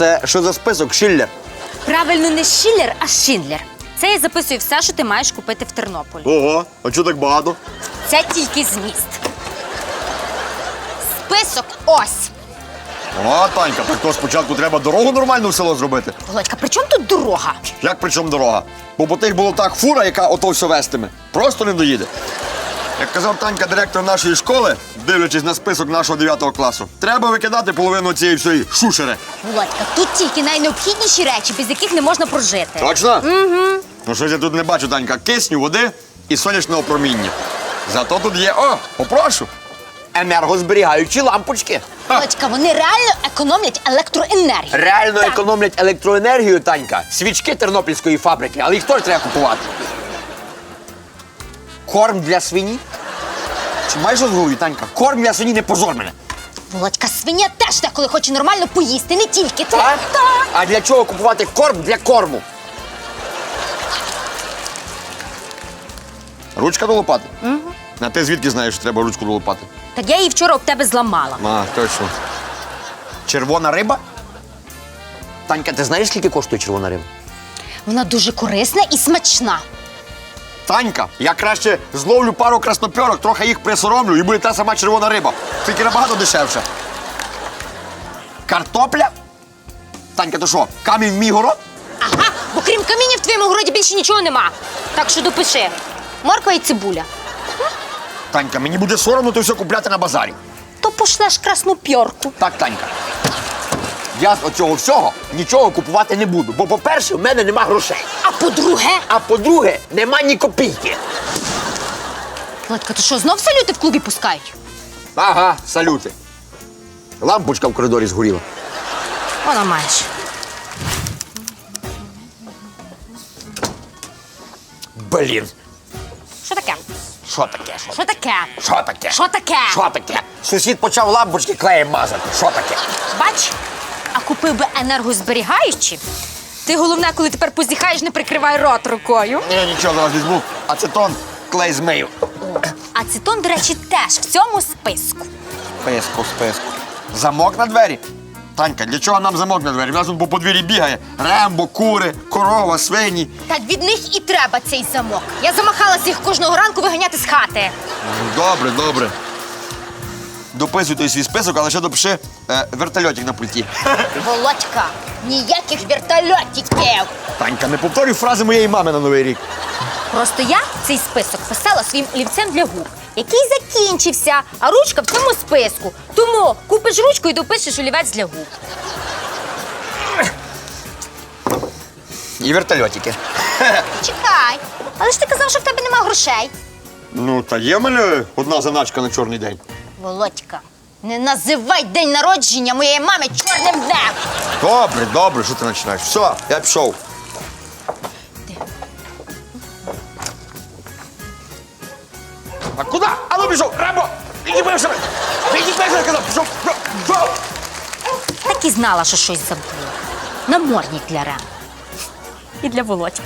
це що за список Шиллер? Правильно, не Шиллер, а Шиндлер. Це я записую все, що ти маєш купити в Тернополі. Ого, а чого так багато? Це тільки зміст. Список ось. О, Танька, так то спочатку треба дорогу нормальну в село зробити. Володька, при чому тут дорога? Як при чому дорога? Бо по тих було так фура, яка ото все вестиме. Просто не доїде. Як казав Танька, директор нашої школи, дивлячись на список нашого 9 класу, треба викидати половину цієї всієї шушери. Володька, тут тільки найнеобхідніші речі, без яких не можна прожити. Точно? Угу. Ну щось я тут не бачу, Танька, кисню, води і сонячного проміння. Зато тут є, о, попрошу. Енергозберігаючі лампочки. Володька, вони реально економлять електроенергію. Реально Так. економлять електроенергію, Танька. Свічки тернопільської фабрики, але їх теж треба купувати. Корм для свині? Чи маєш щось Танька? Корм для свині не позор мене. Володька, свиня теж деколи хоче нормально поїсти, не тільки ти. Так? Так. А для чого купувати корм для корму? Ручка до лопати? Угу. А ти звідки знаєш, що треба ручку до лопати? Так я її вчора об тебе зламала. А, точно. Червона риба? Танька, ти знаєш, скільки коштує червона риба? Вона дуже корисна і смачна. Танька, я краще зловлю пару краснопьорок, трохи їх присоромлю і буде та сама червона риба. Тільки набагато дешевше. Картопля? Танька, то що, камінь в мій город? Ага, бо крім каміння в твоєму городі більше нічого нема. Так що допиши. Морква і цибуля. Танька, мені буде соромно то все купляти на базарі. То пошлеш красну пьорку. Так, Танька. Я з оцього всього нічого купувати не буду. Бо, по-перше, в мене нема грошей. А по-друге, А по-друге, нема ні копійки. Володька, то що, знов салюти в клубі пускають? Ага, салюти. Лампочка в коридорі згоріла. Вона маєш. Блін. Що таке? Що таке? Що, Що таке? що таке? Що таке? Що таке? Сусід почав лампочки клеєм мазати. Що таке? Бач, а купив би енергозберігаючі. Ти головне, коли тепер позіхаєш, не прикривай рот рукою. Я нічого зараз візьму. Ацетон, клей змию. Ацетон, до речі, теж в цьому списку. Списку, списку. Замок на двері. Танька, для чого нам замок на двері? В нас тут по подвір'ї бігає. Рембо, кури, корова, свині. Так від них і треба цей замок. Я замахалася їх кожного ранку виганяти з хати. Добре, добре. Дописуй той свій список, але ще допиши е, вертольотик на пульті. Володька, ніяких вертольотиків. Танька, не повторюй фрази моєї мами на новий рік. Просто я цей список писала своїм олівцем для губ, який закінчився, а ручка в цьому списку. Тому купиш ручку і допишеш олівець для губ. І вертольотики. Чекай, але ж ти казав, що в тебе нема грошей. Ну, та є в мене одна заначка на чорний день. Володька, не називай день народження моєї мами чорним днем. Добре, добре, що ти починаєш? Все, я пішов. А куди? А ну пішов! Рембо! Іди перше! Іди перше, казав! Пішов! Пішов! Пішов! Так і знала, що щось забула. Намордник для Рем. І для Володьки.